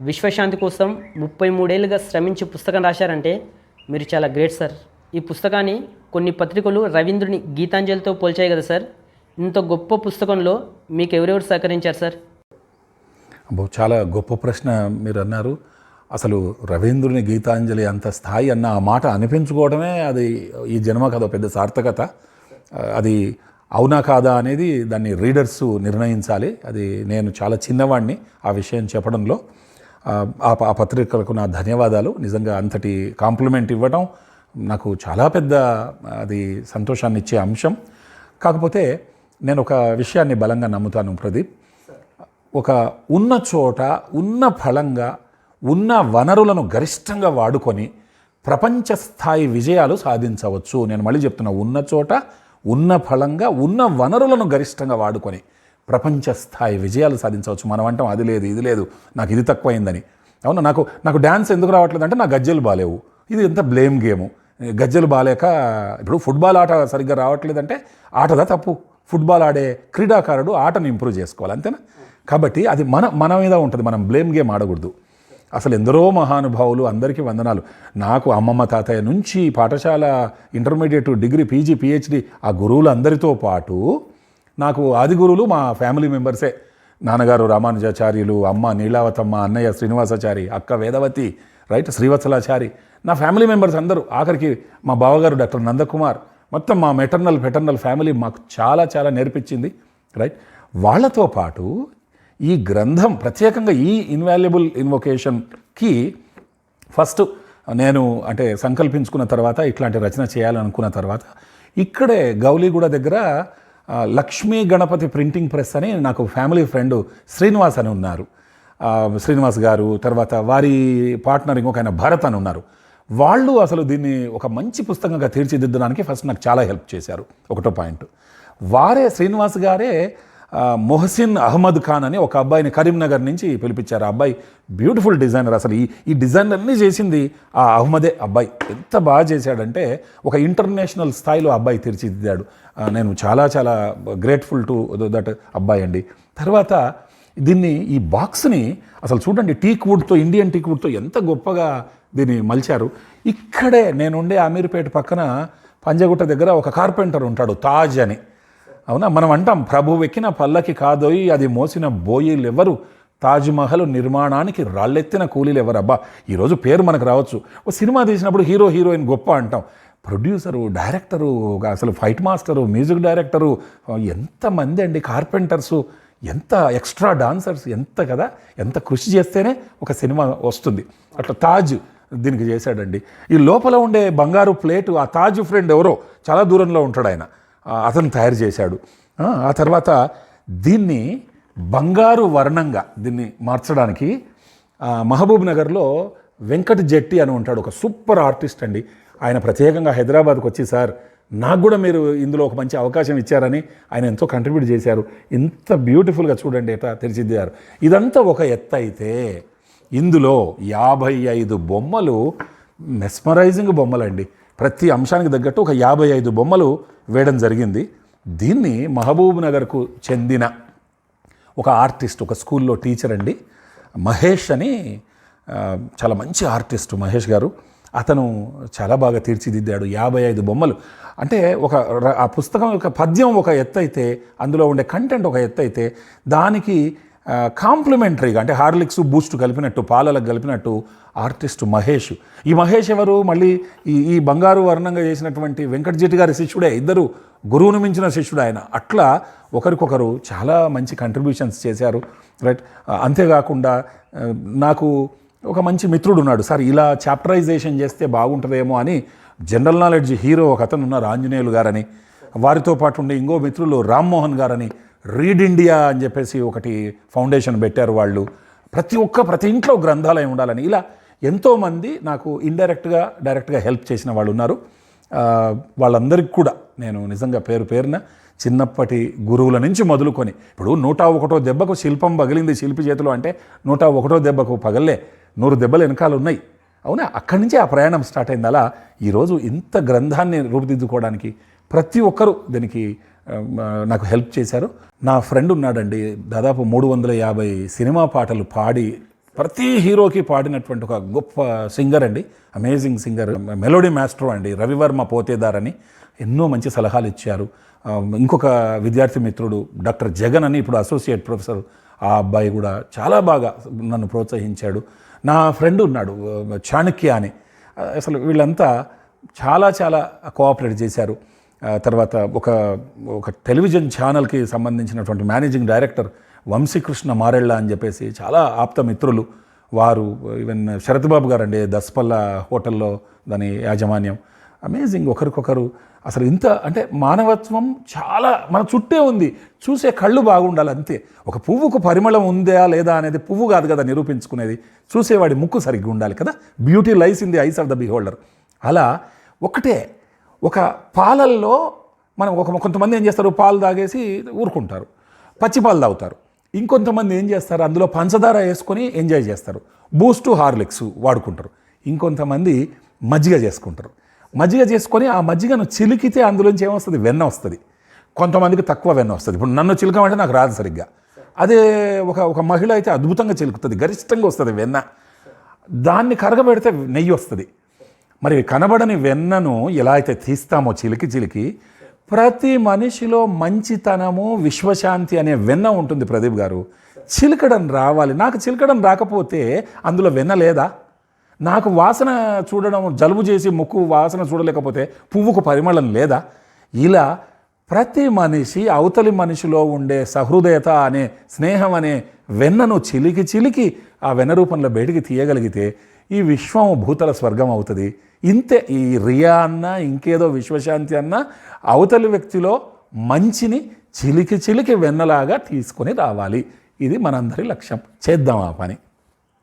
విశ్వశాంతి కోసం ముప్పై మూడేళ్ళుగా శ్రమించి పుస్తకం రాశారంటే మీరు చాలా గ్రేట్ సార్. ఈ పుస్తకాన్ని కొన్ని పత్రికలు రవీంద్రుని గీతాంజలితో పోల్చాయి కదా సార్. ఇంత గొప్ప పుస్తకంలో మీకు ఎవరెవరు సహకరించారు సార్? అబ్బో చాలా గొప్ప ప్రశ్న మీరు అన్నారు. అసలు రవీంద్రుని గీతాంజలి అంత స్థాయి అన్న ఆ మాట అనిపించుకోవడమే అది ఈ జన్మ కథ పెద్ద సార్థకత. అది అవునా కాదా అనేది దాన్ని రీడర్స్ నిర్ణయించాలి. అది నేను చాలా చిన్నవాడిని ఆ విషయం చెప్పడంలో. ఆ, ప- ఆ పత్రికలకు నా ధన్యవాదాలు. నిజంగా అంతటి కాంప్లిమెంట్ ఇవ్వడం నాకు చాలా పెద్ద అది సంతోషాన్ని ఇచ్చే అంశం. కాకపోతే నేను ఒక విషయాన్ని బలంగా నమ్ముతాను ప్రదీప్. ఒక ఉన్న చోట ఉన్న ఫలంగా ఉన్న వనరులను గరిష్టంగా వాడుకొని ప్రపంచ స్థాయి విజయాలు సాధించవచ్చు. నేను మళ్ళీ చెప్తున్నా ఉన్న చోట ఉన్న ఫలంగా ఉన్న వనరులను గరిష్టంగా వాడుకొని ప్రపంచ స్థాయి విజయాలు సాధించవచ్చు. మనం అంటాం అది లేదు ఇది లేదు నాకు ఇది తక్కువైందని. అవును? నాకు నాకు డ్యాన్స్ ఎందుకు రావట్లేదు అంటే నా గజ్జలు బాలేవు. ఇది ఎంత బ్లేమ్ గేము గజ్జలు బాలేక ఇప్పుడు ఫుట్బాల్ ఆట సరిగ్గా రావట్లేదంటే ఆటదా తప్పు. ఫుట్బాల్ ఆడే క్రీడాకారుడు ఆటను ఇంప్రూవ్ చేసుకోవాలి అంతేనా? కాబట్టి అది మన మన మీద ఉంటుంది. మనం బ్లేమ్ గేమ్ ఆడకూడదు. అసలు ఎందరో మహానుభావులు అందరికీ వందనాలు. నాకు అమ్మమ్మ తాతయ్య నుంచి పాఠశాల ఇంటర్మీడియట్ డిగ్రీ పీజీ పిహెచ్డి ఆ గురువులందరితో పాటు నాకు ఆది గురువులు మా ఫ్యామిలీ మెంబర్సే. నాన్నగారు రామానుజాచార్యులు అమ్మ నీలావతమ్మ అన్నయ్య శ్రీనివాసాచారి అక్క వేదవతి రైట్ శ్రీవత్సలాచారి. నా ఫ్యామిలీ మెంబర్స్ అందరూ ఆఖరికి మా బావగారు డాక్టర్ నందకుమార్. మొత్తం మా మెటర్నల్ పెటర్నల్ ఫ్యామిలీ మాకు చాలా చాలా నేర్పించింది రైట్. వాళ్ళతో పాటు ఈ గ్రంథం ప్రత్యేకంగా ఈ ఇన్వాల్యుబుల్ ఇన్వొకేషన్కి ఫస్ట్ నేను అంటే సంకల్పించుకున్న తర్వాత ఇట్లాంటి రచన చేయాలనుకున్న తర్వాత ఇక్కడే గౌలీగూడ దగ్గర లక్ష్మీ గణపతి ప్రింటింగ్ ప్రెస్ అని నాకు ఫ్యామిలీ ఫ్రెండ్ శ్రీనివాస్ అని ఉన్నారు. శ్రీనివాస్ గారు తర్వాత వారి పార్ట్నర్ ఇంకొక ఆయన భరత్ అని ఉన్నారు. వాళ్ళు అసలు దీన్ని ఒక మంచి పుస్తకంగా తీర్చిదిద్దడానికి ఫస్ట్ నాకు చాలా హెల్ప్ చేశారు. ఒకటో పాయింట్. వారే శ్రీనివాస్ గారే మొహసిన్ అహ్మద్ ఖాన్ అని ఒక అబ్బాయిని కరీంనగర్ నుంచి పిలిపించారు. ఆ అబ్బాయి బ్యూటిఫుల్ డిజైనర్ అసలు ఈ ఈ డిజైన్ అన్నీ చేసింది ఆ అహ్మదే అబ్బాయి. ఎంత బాగా చేశాడంటే ఒక ఇంటర్నేషనల్ స్థాయిలో అబ్బాయి తీర్చిదిద్దాడు. నేను చాలా చాలా గ్రేట్ఫుల్ టు దట్ అబ్బాయి అండి. తర్వాత దీన్ని ఈ బాక్స్ని అసలు చూడండి టీక్ వుడ్తో ఇండియన్ టీక్ వుడ్తో ఎంత గొప్పగా దీన్ని మలిచారు. ఇక్కడే నేనుండే అమీర్పేట పక్కన పంజగుట్ట దగ్గర ఒక కార్పెంటర్ ఉంటాడు తాజ్ అని. అవునా? మనం అంటాం ప్రభు వెక్కిన పల్లకి కాదోయి అది మోసిన బోయిలు తాజ్మహల్ నిర్మాణానికి రాళ్ళెత్తిన కూలీలు ఎవరు అబ్బా ఈరోజు పేరు మనకు రావచ్చు. ఓ సినిమా తీసినప్పుడు హీరో హీరోయిన్ గొప్ప అంటాం. ప్రొడ్యూసరు డైరెక్టరు అసలు ఫైట్ మాస్టరు మ్యూజిక్ డైరెక్టరు ఎంతమంది అండి కార్పెంటర్సు? ఎంత ఎక్స్ట్రా డాన్సర్స్? ఎంత కదా? ఎంత కృషి చేస్తేనే ఒక సినిమా వస్తుంది. అట్లా తాజ్ దీనికి చేశాడండి. ఈ లోపల ఉండే బంగారు ప్లేటు ఆ తాజ్ ఫ్రెండ్ ఎవరో? చాలా దూరంలో ఉంటాడు ఆయన. అతను తయారు చేశాడు. ఆ, తర్వాత దీన్ని బంగారు వర్ణంగా దీన్ని మార్చడానికి మహబూబ్ నగర్లో వెంకట జెట్టి అని ఉంటాడు ఒక సూపర్ ఆర్టిస్ట్ అండి. ఆయన ప్రత్యేకంగా హైదరాబాద్కి వచ్చి సార్ నాకు కూడా మీరు ఇందులో ఒక మంచి అవకాశం ఇచ్చారని ఆయన ఎంతో కంట్రిబ్యూట్ చేశారు. ఇంత బ్యూటిఫుల్గా చూడండి ఎట్లా తెరిచిద్దారు ఇదంతా ఒక ఎత్తు అయితే ఇందులో యాభై ఐదు బొమ్మలు మెస్మరైజింగ్ బొమ్మలండి. ప్రతి అంశానికి తగ్గట్టు ఒక యాభై ఐదు బొమ్మలు వేయడం జరిగింది. దీన్ని మహబూబ్ నగర్కు చెందిన ఒక ఆర్టిస్ట్ ఒక స్కూల్లో టీచర్ అండి. మహేష్ అని చాలా మంచి ఆర్టిస్ట్ మహేష్ గారు. అతను చాలా బాగా తీర్చిదిద్దాడు యాభై ఐదు బొమ్మలు. అంటే ఒక ఆ పుస్తకం యొక్క పద్యం ఒక ఎత్తు అయితే అందులో ఉండే కంటెంట్ ఒక ఎత్తు అయితే దానికి కాంప్లిమెంటరీగా అంటే హార్లిక్స్ బూస్ట్ కలిపినట్టు పాలలకు కలిపినట్టు ఆర్టిస్ట్ మహేష్. ఈ మహేష్ ఎవరు? మళ్ళీ ఈ ఈ బంగారు వర్ణంగా చేసినటువంటి వెంకటజెట్టి గారి శిష్యుడే ఇద్దరు గురువును మించిన శిష్యుడు ఆయన. అట్లా ఒకరికొకరు చాలా మంచి కంట్రిబ్యూషన్స్ చేశారు. రైట్ అంతేకాకుండా నాకు ఒక మంచి మిత్రుడు ఉన్నాడు. సార్ ఇలా చాప్టరైజేషన్ చేస్తే బాగుంటుందేమో అని జనరల్ నాలెడ్జ్ హీరో ఒక అతను ఉన్నారు ఆంజనేయులు గారని. వారితో పాటు ఉండే ఇంకో మిత్రులు రామ్మోహన్ గారని. రీడ్ ఇండియా అని చెప్పేసి ఒకటి ఫౌండేషన్ పెట్టారు వాళ్ళు. ప్రతి ఒక్క ప్రతి ఇంట్లో గ్రంథాలయం ఉండాలని. ఇలా ఎంతోమంది నాకు ఇండైరెక్ట్గా డైరెక్ట్గా హెల్ప్ చేసిన వాళ్ళు ఉన్నారు. వాళ్ళందరికీ కూడా నేను నిజంగా పేరు పేరున చిన్నప్పటి గురువుల నుంచి మొదలుకొని ఇప్పుడు నూట ఒకటో దెబ్బకు శిల్పం పగిలింది శిల్పి చేతిలో అంటే నూట ఒకటో దెబ్బకు పగల్లే నూరు దెబ్బలు వెనకాల ఉన్నాయి. అవునా? అక్కడి నుంచే ఆ ప్రయాణం స్టార్ట్ అయింది. అలా ఈరోజు ఇంత గ్రంథాన్ని రూపుదిద్దుకోవడానికి ప్రతి ఒక్కరూ దీనికి నాకు హెల్ప్ చేశారు. నా ఫ్రెండ్ ఉన్నాడండి దాదాపు మూడు వందల యాభై సినిమా పాటలు పాడి ప్రతి హీరోకి పాడినటువంటి ఒక గొప్ప సింగర్ అండి అమేజింగ్ సింగర్ మెలోడీ మాస్టర్ అండి రవివర్మ పోతేదార్ అని ఎన్నో మంచి సలహాలు ఇచ్చారు. ఇంకొక విద్యార్థి మిత్రుడు డాక్టర్ జగన్ అని ఇప్పుడు అసోసియేట్ ప్రొఫెసర్ ఆ అబ్బాయి కూడా చాలా బాగా నన్ను ప్రోత్సహించాడు. నా ఫ్రెండ్ ఉన్నాడు చాణక్య అని. అసలు వీళ్ళంతా చాలా చాలా కోఆపరేట్ చేశారు. తర్వాత ఒక ఒక టెలివిజన్ ఛానల్కి సంబంధించినటువంటి మేనేజింగ్ డైరెక్టర్ వంశీకృష్ణ మారెళ్ళ అని చెప్పేసి చాలా ఆప్త మిత్రులు. వారు ఈవెన్ శరత్బాబు గారు అండి దస్పల్ల హోటల్లో దాని యాజమాన్యం. అమేజింగ్ ఒకరికొకరు. అసలు ఇంత అంటే మానవత్వం చాలా మన చుట్టే ఉంది. చూసే కళ్ళు బాగుండాలి అంతే. ఒక పువ్వుకు పరిమళం ఉందా లేదా అనేది పువ్వు కాదు కదా నిరూపించుకునేది. చూసేవాడి ముక్కు సరిగ్గా ఉండాలి కదా. Beauty lies in the eyes of the beholder. అలా ఒకటే ఒక పాలల్లో మనం ఒక కొంతమంది ఏం చేస్తారు? పాలు తాగేసి ఊరుకుంటారు. పచ్చి పాలు తాగుతారు. ఇంకొంతమంది ఏం చేస్తారు? అందులో పంచదార వేసుకొని ఎంజాయ్ చేస్తారు. బూస్టు హార్లిక్స్ వాడుకుంటారు. ఇంకొంతమంది మజ్జిగ చేసుకుంటారు. మజ్జిగ చేసుకొని ఆ మజ్జిగను చిలికితే అందులోంచి ఏమొస్తుంది? వెన్న వస్తుంది. కొంతమందికి తక్కువ వెన్న వస్తుంది. ఇప్పుడు నన్ను చిలకమంటే నాకు రాదు సరిగ్గా. అదే ఒక ఒక మహిళ అయితే అద్భుతంగా చిలుకుతుంది. గరిష్టంగా వస్తుంది వెన్న. దాన్ని కరగబెడితే నెయ్యి వస్తుంది. మరి కనబడని వెన్నను ఎలా అయితే తీస్తామో చిలికి చిలికి ప్రతి మనిషిలో మంచితనము విశ్వశాంతి అనే వెన్న ఉంటుంది ప్రదీప్ గారు. చిలకడం రావాలి. నాకు చిలకడం రాకపోతే అందులో వెన్న లేదా? నాకు వాసన చూడడం జలుబు చేసి ముక్కు వాసన చూడలేకపోతే పువ్వుకు పరిమళం లేదా? ఇలా ప్రతి మనిషి అవతలి మనిషిలో ఉండే సహృదయత అనే స్నేహం అనే వెన్నను చిలికి చిలికి ఆ వెన్న రూపంలో బయటికి తీయగలిగితే ఈ విశ్వం భూతల స్వర్గం అవుతుంది. ఇంతే ఈ రియా అన్న ఇంకేదో విశ్వశాంతి అన్న అవతలి వ్యక్తిలో మంచిని చిలికి చిలికి వెన్నలాగా తీసుకొని రావాలి. ఇది మనందరి లక్ష్యం. చేద్దాం ఆ పని.